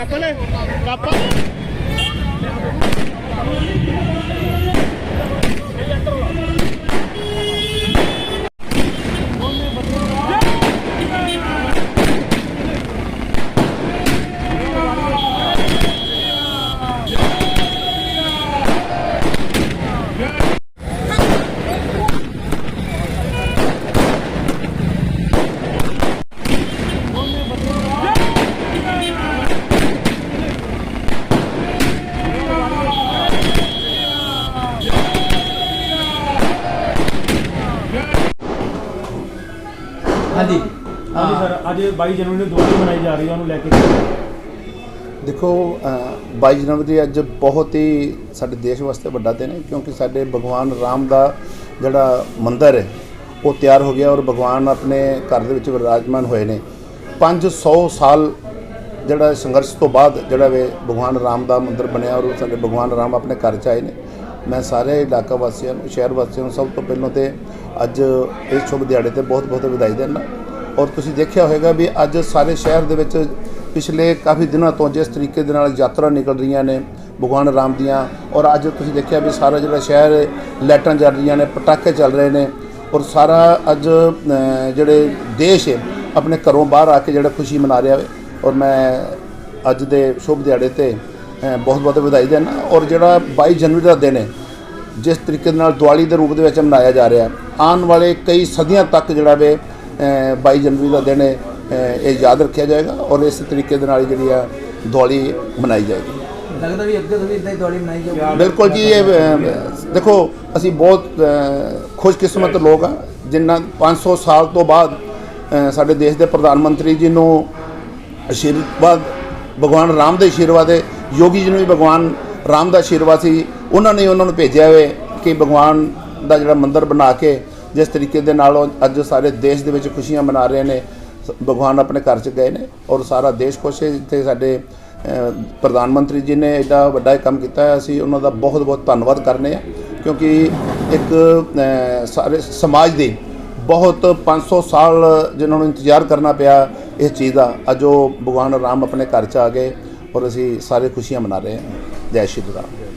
ਕੱਪਲੇ cup eh. ਹਾਂਜੀ। ਹਾਂਜੀ sir ਅੱਜ 22 ਜਨਵਰੀ ਨੂੰ ਦੋਸਤੀ ਮਨਾਈ ਜਾ ਰਹੀ ਹੈ ਉਹਨੂੰ ਲੈ ਕੇ ਦੇਖੋ ਅ, 22 ਜਨਵਰੀ ਅੱਜ ਬਹੁਤ ਹੀ ਸਾਡੇ ਦੇਸ਼ ਵਾਸਤੇ ਵੱਡਾ ਦਿਨ ਹੈ ਕਿਉਂਕਿ ਸਾਡੇ ਭਗਵਾਨ ਰਾਮ ਦਾ ਜਿਹੜਾ ਮੰਦਿਰ ਹੈ ਉਹ ਤਿਆਰ ਹੋ ਗਿਆ ਔਰ ਭਗਵਾਨ ਆਪਣੇ ਘਰ ਦੇ ਵਿੱਚ ਵਿਰਾਜਮਾਨ ਹੋਏ ਨੇ। 500 ਸਾਲ ਜਿਹੜਾ ਸੰਘਰਸ਼ ਤੋਂ ਬਾਅਦ ਜਿਹੜਾ ਵੇ ਭਗਵਾਨ ਰਾਮ ਦਾ ਮੰਦਿਰ ਬਣਿਆ ਔਰ ਸਾਡੇ ਭਗਵਾਨ ਰਾਮ ਆਪਣੇ ਘਰ ਚ ਆਏ ਨੇ। ਮੈਂ ਸਾਰੇ ਇਲਾਕਾ ਵਾਸੀਆਂ ਨੂੰ ਸ਼ਹਿਰ ਵਾਸੀਆਂ ਨੂੰ ਸਭ ਤੋਂ ਪਹਿਲਾਂ ਤੇ ਅੱਜ ਇਸ ਸ਼ੁਭ ਦਿਹਾੜੇ ਤੇ ਬਹੁਤ ਬਹੁਤ ਵਧਾਈ ਦਿੰਦਾ ਔਰ ਤੁਸੀਂ ਦੇਖਿਆ ਹੋਵੇਗਾ ਵੀ ਅੱਜ ਸਾਰੇ ਸ਼ਹਿਰ ਦੇ ਵਿੱਚ ਪਿਛਲੇ ਕਾਫੀ ਦਿਨਾਂ ਤੋਂ ਜਿਸ ਤਰੀਕੇ ਦੇ ਨਾਲ ਯਾਤਰਾ ਨਿਕਲ ਰਹੀਆਂ ਨੇ ਭਗਵਾਨ ਰਾਮ ਦੀਆਂ ਔਰ ਅੱਜ ਤੁਸੀਂ ਦੇਖਿਆ ਵੀ ਸਾਰਾ ਜਿਹੜਾ ਸ਼ਹਿਰ ਹੈ, ਲਾਈਟਾਂ ਚੱਲ ਰਹੀਆਂ ਨੇ ਪਟਾਕੇ ਚੱਲ ਰਹੇ ਨੇ ਔਰ ਸਾਰਾ ਅੱਜ ਜਿਹੜੇ ਦੇਸ਼ ਹੈ ਆਪਣੇ ਘਰੋਂ ਬਾਹਰ ਆ ਕੇ ਜਿਹੜਾ ਖੁਸ਼ੀ ਮਨਾ ਰਿਹਾ ਹੈ। ਔਰ ਮੈਂ ਅੱਜ ਦੇ ਸ਼ੁਭ ਦਿਹਾੜੇ ਤੇ ਬਹੁਤ ਬਹੁਤ ਵਧਾਈ ਦਿੰਦਾ ਔਰ ਜਿਹੜਾ 22 ਜਨਵਰੀ ਦਾ ਦਿਨ ਹੈ ਜਿਸ ਤਰੀਕੇ ਦੇ ਨਾਲ ਦੀਵਾਲੀ ਦੇ ਰੂਪ ਦੇ ਵਿੱਚ ਮਨਾਇਆ ਜਾ ਰਿਹਾ ਆਉਣ ਵਾਲੇ ਕਈ ਸਦੀਆਂ ਤੱਕ ਜਿਹੜਾ ਵੇ ਅ, 22 ਜਨਵਰੀ ਦਾ ਦਿਨ ਇਹ ਯਾਦ ਰੱਖਿਆ ਜਾਏਗਾ ਔਰ ਇਸ ਤਰੀਕੇ ਦੇ ਨਾਲ ਜਿਹੜੀ ਆ ਦੀਵਾਲੀ ਮਨਾਈ ਜਾਏਗੀ। ਲੱਗਦਾ ਵੀ ਅੱਗੇ ਤੋਂ ਵੀ ਇਦਾਂ ਹੀ ਦਿਵਾਲੀ ਮਨਾਈ ਜਾਊਗੀ। ਬਿਲਕੁਲ ਜੀ ਇਹ ਦੇਖੋ ਅਸੀਂ ਬਹੁਤ ਖੁਸ਼ਕਿਸਮਤ ਲੋਕ ਆ ਜਿਨ੍ਹਾਂ 500 ਸਾਲ ਤੋਂ ਬਾਅਦ ਸਾਡੇ ਦੇਸ਼ ਦੇ ਪ੍ਰਧਾਨ ਮੰਤਰੀ ਜੀ ਨੂੰ ਆਸ਼ੀਰਵਾਦ ਭਗਵਾਨ ਰਾਮ ਦੇ ਆਸ਼ੀਰਵਾਦ ਹੈ ਯੋਗੀ ਜੀ ਨੂੰ ਵੀ ਭਗਵਾਨ ਰਾਮ ਦਾ ਆਸ਼ੀਰਵਾਦ ਸੀ। ਉਹਨਾਂ ਨੇ ਉਹਨਾਂ ਨੂੰ ਭੇਜਿਆ ਹੋਵੇ ਕਿ ਭਗਵਾਨ ਦਾ ਜਿਹੜਾ ਮੰਦਿਰ ਬਣਾ ਕੇ ਜਿਸ ਤਰੀਕੇ ਦੇ ਨਾਲ ਉਹ ਅੱਜ ਸਾਰੇ ਦੇਸ਼ ਦੇ ਵਿੱਚ ਖੁਸ਼ੀਆਂ ਮਨਾ ਰਹੇ ਨੇ, ਭਗਵਾਨ ਆਪਣੇ ਘਰ ਚ ਗਏ ਨੇ ਔਰ ਸਾਰਾ ਦੇਸ਼ ਖੁਸ਼ ਹੈ। ਜਿੱਥੇ ਸਾਡੇ ਪ੍ਰਧਾਨ ਮੰਤਰੀ ਜੀ ਨੇ ਐਡਾ ਵੱਡਾ ਇਹ ਕੰਮ ਕੀਤਾ ਹੈ। ਅਸੀਂ ਉਹਨਾਂ ਦਾ ਬਹੁਤ ਬਹੁਤ ਧੰਨਵਾਦ ਕਰਨੇ ਆ ਕਿਉਂਕਿ ਇੱਕ ਸਾਰੇ ਸਮਾਜ ਦੇ ਬਹੁਤ 500 ਸਾਲ ਜਿਨ੍ਹਾਂ ਨੂੰ ਇੰਤਜ਼ਾਰ ਕਰਨਾ ਪਿਆ ਇਸ ਚੀਜ਼ ਦਾ, ਅੱਜ ਉਹ ਭਗਵਾਨ ਰਾਮ ਆਪਣੇ ਘਰ ਚ ਆ ਗਏ ਔਰ ਅਸੀਂ ਸਾਰੇ ਖੁਸ਼ੀਆਂ ਮਨਾ ਰਹੇ ਹਾਂ। ਜੈ ਸ਼੍ਰੀ ਰਾਮ।